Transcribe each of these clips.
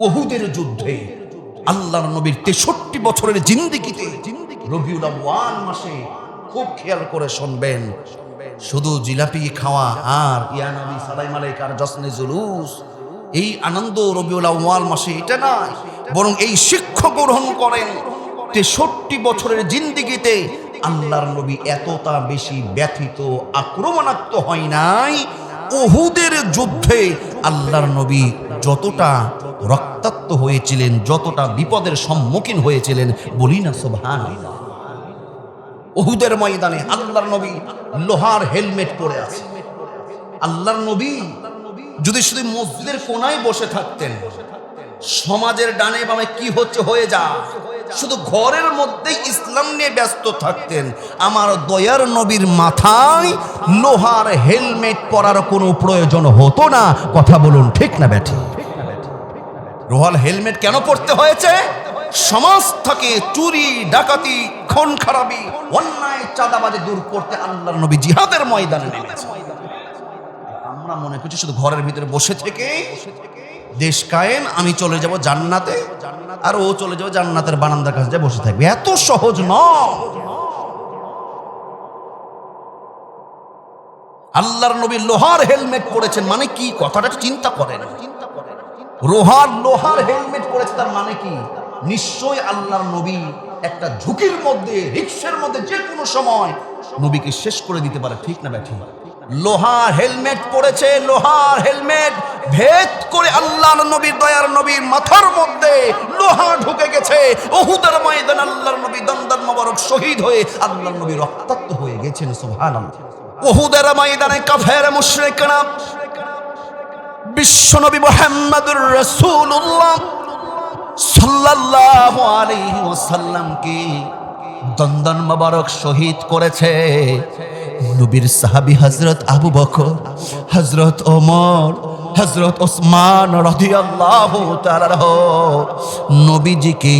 ওহুদের যুদ্ধে আল্লাহর নবীর তেষট্টি বছরের জিন্দিগিতে রবিউল ওয়ান মাসে খুব খেয়াল করে শুনবেন। শুধু জিলাপি খাওয়া আর ইয়া নবী সালাইম আলাইকার জসনে জুলুস, এই আনন্দ রবিউল আউয়াল মাসে এটা নয়, বরং এই শিক্ষা গ্রহণ করেন। তেষট্টি বছরের জিন্দিগিতে আল্লাহর নবী এতটা বেশি ব্যথিত, আক্রমণাত্মক হয় নাই ওহুদের যুদ্ধে আল্লাহর নবী যতটা রক্তাক্ত হয়েছিলেন, যতটা বিপদের সম্মুখীন হয়েছিলেন, বলি না সোভান ওহুদের ময়দানে আল্লাহর নবী লোহার হেলমেট পরে আছে। আল্লাহর নবী যদি শুধু মসজিদের কোনায় বসে থাকতেন, সমাজের ডানে বামে কি হচ্ছে হয়ে যা শুধু ঘরের মধ্যে ইসলাম নিয়ে ব্যস্ত থাকতেন। আমার দয়ার নবীর মাথায় লোহার হেলমেট পরার কোনো প্রয়োজন হতো না। কথা বলুন, ঠিক না ব্যাঠি? রোহাল হেলমেট কেন পড়তে হয়েছে? সমাজ থেকে চুরি, ডাকাতি, খুন, খারাপি, অন্যায়, চাঁদাবাজি দূর করতে আল্লাহর নবী জিহাদের ময়দানে নেমেছে। আমরা মনে করছি শুধু ঘরের ভিতরে বসে থেকে দেশ কায়েম, আমি চলে যাব জান্নাতে, আর ও চলে যাবে জান্নাতের বারান্দার কাছে বসে থাকবে। এত সহজ নয়। আল্লাহর নবী লোহার হেলমেট পরেছেন মানে কি? কথাটা চিন্তা করেন। লোহার লোহার হেলমেট পরেছে তার মানে কি? নিশ্চয় আল্লাহর নবী একটা ঝুঁকির মধ্যে, রিক্সের মধ্যে যে কোনো সময় নবীকে শেষ করে দিতে পারে, ঠিক না ব্যাঠি লোহার হেলমেট পরেছে, লোহার হেলমেট ভেদ করে আল্লাহর নবীর দয়ার নবীর মাথার মধ্যে লোহা ঢুকে গেছে। ওহুদের ময়দান আল্লাহর নবী দন্দন মোবারক শহীদ হয়ে আল্লাহর নবী রক্তাক্ত হয়ে গেছেন, সুবহানাল্লাহ। ওহুদের ময়দানে কাফের, মুশরিকরা বিশ্বনবী মোহাম্মদুর রাসূলুল্লাহ সাল্লাল্লাহু আলাইহি ওয়াসাল্লামকে দন্দন মোবারক শহীদ করেছে। নবীর সাহাবী হজরত আবু বকর হজরত ওমর হজরত ওসমান নবীজিকে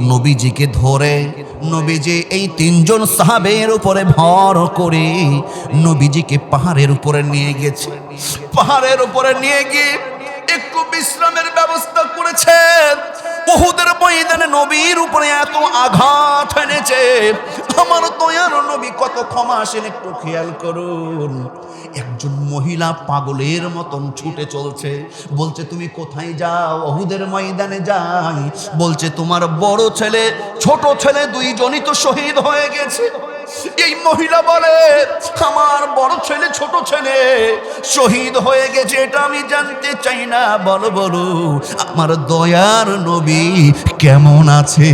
নবীজিকে ধরে নবীজি এই তিনজন সাহাবের উপরে ভর করে নবীজিকে পাহাড়ের উপরে নিয়ে গেছে। পাহাড়ের উপরে নিয়ে গিয়ে একটু বিশ্রামের ব্যবস্থা করেছেন। বহুদের ময়দানে নবীর উপরে এত আঘাত এনেছে। আমার দয়ার নবী কত ক্ষমাসীন একটু খেয়াল করুন। একজন মহিলা পাগলের মতন ছুটে চলছে। বলছে, তুমি কোথায় যাও? অহুদের ময়দানে যাই। বলছে, তোমার বড় ছেলে, ছোট ছেলে দুইজনই তো শহীদ হয়ে গেছে। এই মহিলা বলে, আমার বড় ছেলে, ছোট ছেলে, শহীদ হয়ে গেছে, এটা আমি জানতে চাই না। বলো বলো, আমার দয়ার নবী কেমন আছে?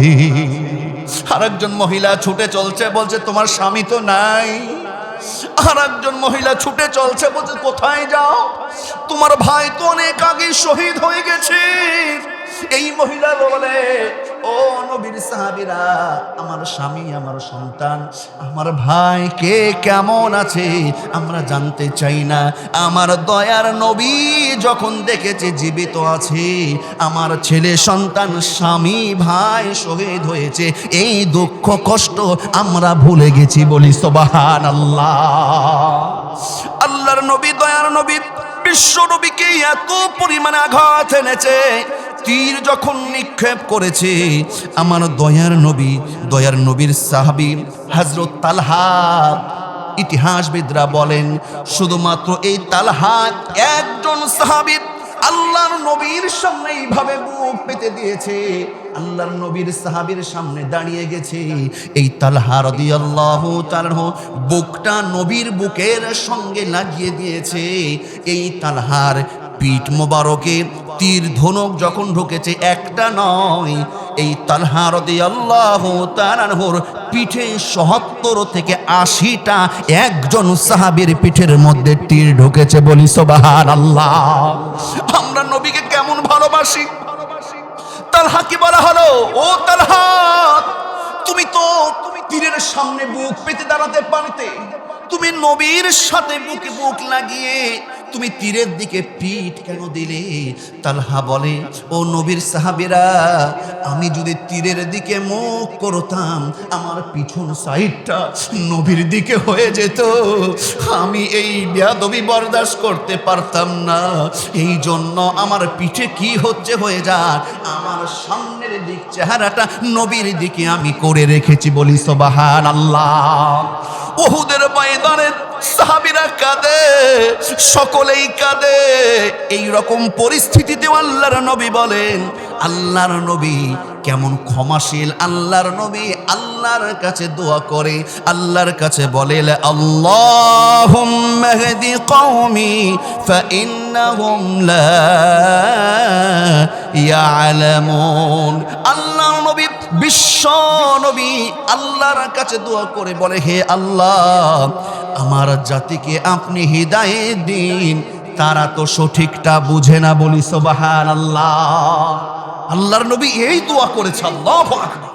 আর একজন মহিলা ছুটে চলছে, বলছে, তোমার স্বামী তো নাই। আর একজন মহিলা ছুটে চলছে, বলছে, কোথায় যাও? তোমার ভাই তো অনেক আগে শহীদ হয়ে গেছে। এই মহিলা বলে ও নবীর সাহাবিরা, আমার স্বামী, আমার সন্তান, আমার ভাই, কে কেমন আছে আমরা জানতে চাই না। আমার দয়ার নবী যখন দেখেছে জীবিত আছে, আমার ছেলে, সন্তান, স্বামী, ভাই শহীদ হয়েছে, এই দুঃখ, কষ্ট আমরা ভুলে গেছি বলি সোবাহান আল্লাহ আল্লাহর নবী, দয়ার নবী, বিশ্ব নবীকে এত পরিমাণে আঘাত এনেছে। তীর যখন নিক্ষেপ করেছে, আমার দয়ার নবী, দয়ার নবীর সাহাবি হজরত তালহা ইতিহাসবিদরা বলেন, শুধুমাত্র এই তালহা একজন সাহাবি আল্লাহর নবীর সামনে এইভাবে বুক পেতে দিয়েছে। আল্লাহর নবীর সাহাবীর সামনে দাঁড়িয়ে গেছে। এই তালহা রাদিয়াল্লাহু তাআলা বুকটা নবীর বুকের সঙ্গে লাগিয়ে দিয়েছে। এই তালহার পিঠ মোবারকে তীর ধনুক যখন ঢুকেছে, একটা নয়, এই তালহা আল্লাহ তাআলার পিঠে সত্তর থেকে আশিটা একজন সাহাবীর পিঠের মধ্যে তীর ঢুকেছে বলি সোবাহার আল্লাহ আমরা নবীকে কেমন ভালোবাসি। তালহা কি বলা হলো? ও তালহা, তুমি তো তুমি তীরের সামনে বুক পেতে দাঁড়াতে পারতে। তুমি নবীর সাথে বুকে বুক লাগিয়ে তুমি তীরের দিকে পিঠ কেন দিলে? তালহা বলে, ও নবীর সাহাবিরা, আমি যদি তীরের দিকে মুখ করতাম, আমার পিছন সাইডটা নবীর দিকে হয়ে যেত। আমি এই বেয়াদবি বরদাস্ত করতে পারতাম না। এই জন্য আমার পিঠে কি হচ্ছে হয়ে যাক? আমার সামনের দিক চেহারাটা নবীর দিকে আমি করে রেখেছি বলি সোবাহান আল্লাহ ওহুদের ময়দানে সাহাবিরা কাঁদে। সকলেই কাঁদে। এই রকম পরিস্থিতিতে আল্লাহর নবী বলেন, আল্লাহর নবী কেমন ক্ষমাশীল, আল্লাহর নবী আল্লাহর কাছে দোয়া করে, আল্লাহর কাছে বলে আল্লাহুম্মা হদি কওমি ফাইন্নাহুম নবী বিশ্ব নবী আল্লাহর কাছে দোয়া করে বলে, হে আল্লাহ, আমার জাতিকে আপনি হৃদায় দিন। তারা তো সঠিকটা বুঝে না বলি সোবাহান আল্লাহ আল্লাহর নবী এই দোয়া করেছে, আল্লাহ আকবার।